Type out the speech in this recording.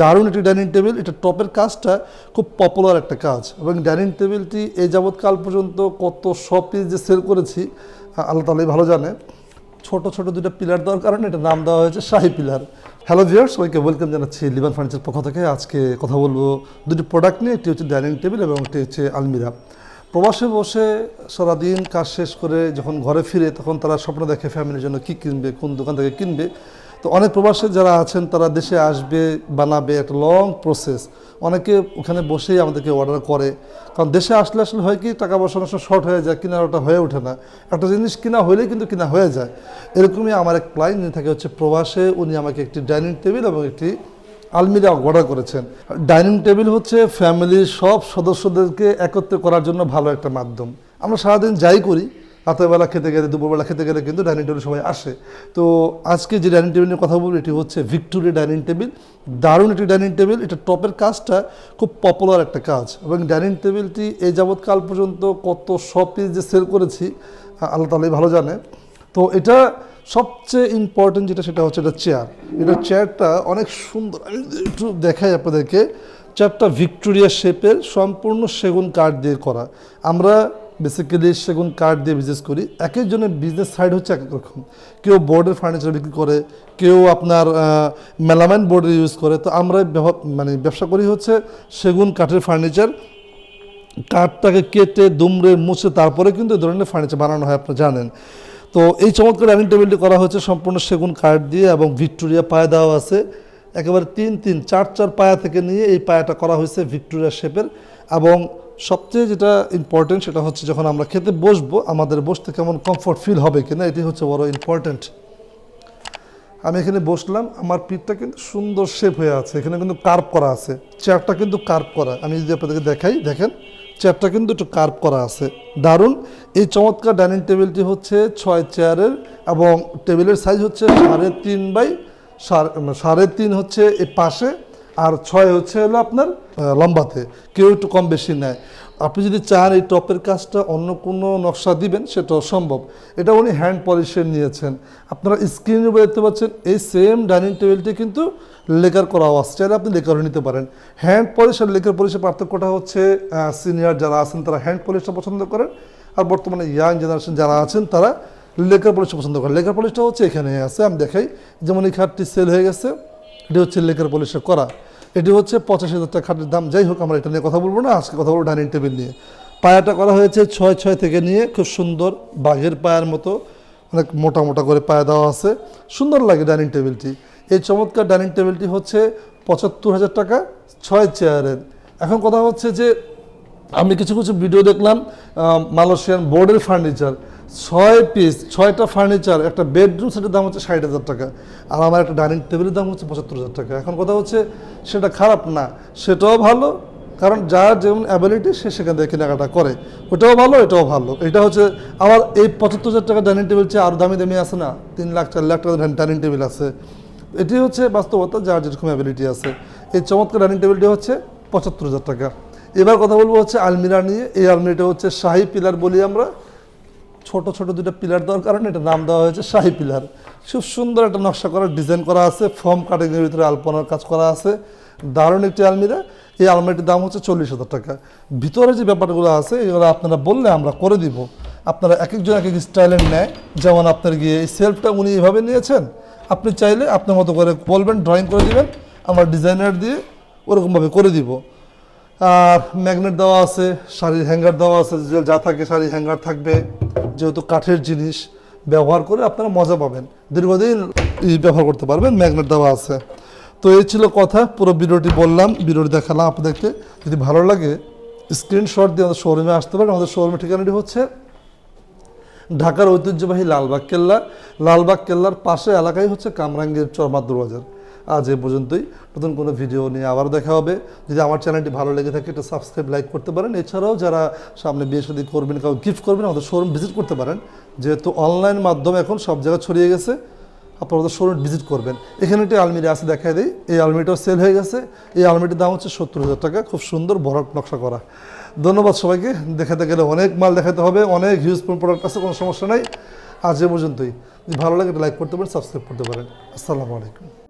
দারুণ একটি dining table. এটা টপের কাজটা খুব পপুলার একটা কাজ। এবং ডাইনিং টেবিলটি এই যাবৎকাল পর্যন্ত কত সব পিস যে সেল করেছি আল্লাহ তালাই ভালো জানে। ছোট ছোট দুটো পিলার দেওয়ার কারণে এটা নাম দেওয়া হয়েছে শাহি পিলার হ্যালো ভিউয়ার্স সবাইকে ওয়েলকাম জানাচ্ছি লিবান ফার্নিচার পক্ষ থেকে। আজকে কথা বলব দুটি প্রোডাক্ট নিয়ে, একটি হচ্ছে ডাইনিং টেবিল এবং একটি হচ্ছে আলমিরা। প্রবাসে বসে সারাদিন কাজ শেষ করে যখন ঘরে ফিরে, তখন তারা স্বপ্ন দেখে ফ্যামিলির জন্য কী কিনবে, কোন দোকান থেকে কিনবে। তো অনেক প্রবাসী যারা আছেন, তারা দেশে আসবে, বানাবে একটা লং প্রসেস অনেকে ওখানে বসেই আমাদেরকে অর্ডার করে। কারণ দেশে আসলে আসলে হয় কি, টাকা পয়সা অনেক শর্ট হয়ে যায় কেনার ওটা হয়ে ওঠে না। একটা জিনিস কিনা হলেই কিন্তু কিনা হয়ে যায়। এরকমই আমার এক ক্লায়েন্ট যিনি থাকে হচ্ছে প্রবাসে, উনি আমাকে একটি ডাইনিং টেবিল এবং একটি আলমিরা অর্ডার করেছেন। ডাইনিং টেবিল হচ্ছে ফ্যামিলির সব সদস্যদেরকে একত্রে করার জন্য ভালো একটা মাধ্যম। আমরা সারাদিন যাই করি রাতেরবেলা খেতে গেলে, দুপুরবেলা খেতে গেলে কিন্তু ডাইনিং টেবিল সবাই আসে। তো আজকে যে ডাইনিং টেবিল নিয়ে কথা বলব, এটি হচ্ছে ভিক্টোরিয়া ডাইনিং টেবিল দারুণ একটি ডাইনিং টেবিল এটা টপের কাজটা খুব পপুলার একটা কাজ। এবং ডাইনিং টেবিলটি এই যাবৎকাল পর্যন্ত কত পিস যে সেল করেছি আল্লাহ তালাই ভালো জানে। তো এটা সবচেয়ে ইম্পর্টেন্ট যেটা, সেটা হচ্ছে এটা চেয়ার এটা চেয়ারটা অনেক সুন্দর। আমি একটু দেখাই আপনাদেরকে। চেয়ারটা ভিক্টোরিয়া শেপের সম্পূর্ণ সেগুন কাঠ দিয়ে করা। আমরা বেসিক্যালি সেগুন কাঠ দিয়ে বিজনেস করি এক একজনের বিজনেস সাইড হচ্ছে এক রকম। কেউ বোর্ডের ফার্নিচার বিক্রি করে, কেউ আপনার মেলামাইন বোর্ডের ইউজ করে। তো আমরা মানে ব্যবসা করি হচ্ছে সেগুন কাঠের ফার্নিচার কাঠটাকে কেটে, দুমড়ে, মুছে তারপরে কিন্তু এই ধরনের ফার্নিচার বানানো হয় আপনি জানেন। তো এই চমৎকার ডাইনিং টেবিলটি করা হয়েছে সম্পূর্ণ সেগুন কাঠ দিয়ে এবং ভিক্টোরিয়া পায়া দেওয়া আছে। একেবারে তিন তিন, চার চার পায়া থেকে নিয়ে এই পায়াটা করা হয়েছে ভিক্টোরিয়া শেপের এবং সবচেয়ে যেটা ইম্পর্টেন্ট সেটা হচ্ছে যখন আমরা খেতে বসবো, আমাদের বসতে কেমন কমফর্ট ফিল হবে কিনা, এটি হচ্ছে বড় ইম্পর্টেন্ট আমি এখানে বসলাম, আমার পিঠটা কিন্তু সুন্দর শেপ হয়ে আছে, এখানে কিন্তু কার্ভ করা আছে চেয়ারটা কিন্তু কার্ভ করা, আমি যদি আপনাদেরকে দেখাই, দেখেন চেয়ারটা কিন্তু একটু কার্ভ করা আছে, দারুণ, এই চমৎকার ডাইনিং টেবিলটি হচ্ছে ছয় চেয়ারের এবং টেবিলের সাইজ হচ্ছে সাড়ে তিন বাই সাড়ে তিন হচ্ছে এই পাশে আর ছয় হচ্ছে হলো আপনার লম্বাতে, কেউ একটু কম বেশি নেয়। আপনি যদি চান এই টপের কাজটা অন্য কোনো নকশা দিবেন, সেটাও সম্ভব। এটা উনি হ্যান্ড পলিশের নিয়েছেন। আপনারা স্ক্রিনের উপর দেখতে পাচ্ছেন, এই সেম ডাইনিং টেবিলটি কিন্তু লেকার করা আছে। চাইলে আপনি লেকারও নিতে পারেন। হ্যান্ড পলিশ আর লেকার পলিশের পার্থক্যটা হচ্ছে সিনিয়র যারা আছেন, তারা হ্যান্ড পলিশটা পছন্দ করেন। আর বর্তমানে ইয়াং জেনারেশন যারা আছেন, তারা লেকার পলিশটা পছন্দ করেন। লেকার পলিশটা হচ্ছে এখানে আছে, আমি দেখাই। যেমন এই খাটটি সেল হয়ে গেছে, এটি হচ্ছে লেকার পলিশে করা। এটি হচ্ছে পঁচাশি হাজার টাকা খাটের দাম। যাই হোক, আমরা এটা নিয়ে কথা বলব না। আজকে কথা বলব ডাইনিং টেবিল নিয়ে। পায়াটা করা হয়েছে ছয় ছয় থেকে নিয়ে খুব সুন্দর বাঘের পায়ের মতো। অনেক মোটা মোটা করে পায়া দেওয়া আছে। সুন্দর লাগে ডাইনিং টেবিলটি। এই চমৎকার ডাইনিং টেবিলটি হচ্ছে পঁচাত্তর হাজার টাকা ছয় চেয়ারের। এখন কথা হচ্ছে যে, আমি কিছু কিছু ভিডিও দেখলাম মালয়েশিয়ান বোর্ডের ফার্নিচার। ছয় পিস ছয়টা ফার্নিচার একটা বেডরুম সেটের দাম হচ্ছে ষাট হাজার টাকা, আর আমার একটা ডাইনিং টেবিলের দাম হচ্ছে পঁচাত্তর হাজার টাকা। এখন কথা হচ্ছে, সেটা খারাপ না, সেটাও ভালো, কারণ যার যেমন অ্যাবিলিটি সে সেখান থেকে কেনাকাটা করে। ওটাও ভালো, এটাও ভালো। এটা হচ্ছে, আমার এই পঁচাত্তর হাজার টাকা ডাইনিং টেবিল চেয়ে আরও দামি দামি আছে না? তিন লাখ, চার লাখ টাকা ডাইনিং টেবিল আছে। এটি হচ্ছে বাস্তবতা, যার যেরকম অ্যাবিলিটি আছে। এই চমৎকার ডাইনিং টেবিলটি হচ্ছে পঁচাত্তর হাজার টাকা। এবার কথা বলব হচ্ছে আলমিরা নিয়ে। এই আলমিরাটা হচ্ছে শাহি পিলার বলি আমরা। ছোট ছোট দুটো পিলার দেওয়ার কারণে এটা নাম দেওয়া হয়েছে শাহি পিলার খুব সুন্দর একটা নকশা করা ডিজাইন করা আছে ফর্ম কাটিংয়ের ভিতরে আলপনার কাজ করা আছে। দারুণ একটি আলমিরা। এই আলমারিটির দাম হচ্ছে চল্লিশ হাজার টাকা। ভিতরে যে ব্যাপারগুলো আছে, এগুলো আপনারা বললে আমরা করে দিব। আপনারা এক একজন এক এক স্টাইলের নেয়। যেমন আপনার গিয়ে এই সেলফটা উনি এভাবে নিয়েছেন, আপনি চাইলে আপনার মতো করে বলবেন ড্রয়িং করে দিবেন। আমরা ডিজাইনার দিয়ে ওরকমভাবে করে দিব। আর ম্যাগনেট দেওয়া আছে, শাড়ির হ্যাঙ্গার দেওয়া আছে, যা থাকে শাড়ির হ্যাঙ্গার থাকবে। যেহেতু কাঠের জিনিস ব্যবহার করে আপনারা মজা পাবেন। দীর্ঘদিন ব্যবহার করতে পারবেন, ম্যাগনেট দেওয়া আছে। তো এই ছিল কথা, পুরো ভিডিওটি বললাম, ভিডিওটি দেখালাম আপনাদেরকে। যদি ভালো লাগে স্ক্রিনশট দিয়ে আমাদের শোরুমে আসতে পারেন। আমাদের শোরুমের ঠিকানাটি হচ্ছে ঢাকার ঐতিহ্যবাহী লালবাগ কেল্লা। লালবাগ কেল্লার পাশে এলাকায় হচ্ছে কামরাঙ্গীর চরমাদ্দুর বাজার আজ এ পর্যন্তই। নতুন কোনো ভিডিও নিয়ে আবারও দেখা হবে। যদি আমার চ্যানেলটি ভালো লেগে থাকে এটা সাবস্ক্রাইব লাইক করতে পারেন। এছাড়াও যারা সামনে বিয়ে শাদী করবেন কাউ গিফট করবেন, আমাদের শোরুম ভিজিট করতে পারেন। যেহেতু অনলাইন মাধ্যমে এখন সব জায়গায় ছড়িয়ে গেছে, আপনারা শোরুম ভিজিট করবেন। এখানে একটি আলমিরা আছে দেখাই দিই। এই আলমিটাও সেল হয়ে গেছে। এই আলমিটির দাম হচ্ছে সত্তর হাজার টাকা। খুব সুন্দর, বড় নকশা করা। ধন্যবাদ সবাইকে। দেখাতে গেলে অনেক মাল দেখাতে হবে, অনেক হিউজ প্রোডাক্ট আছে, কোনো সমস্যা নাই। আজ এ পর্যন্তই। ভালো লাগে লাইক করতে পারেন সাবস্ক্রাইব করতে পারেন। আসসালামু আলাইকুম।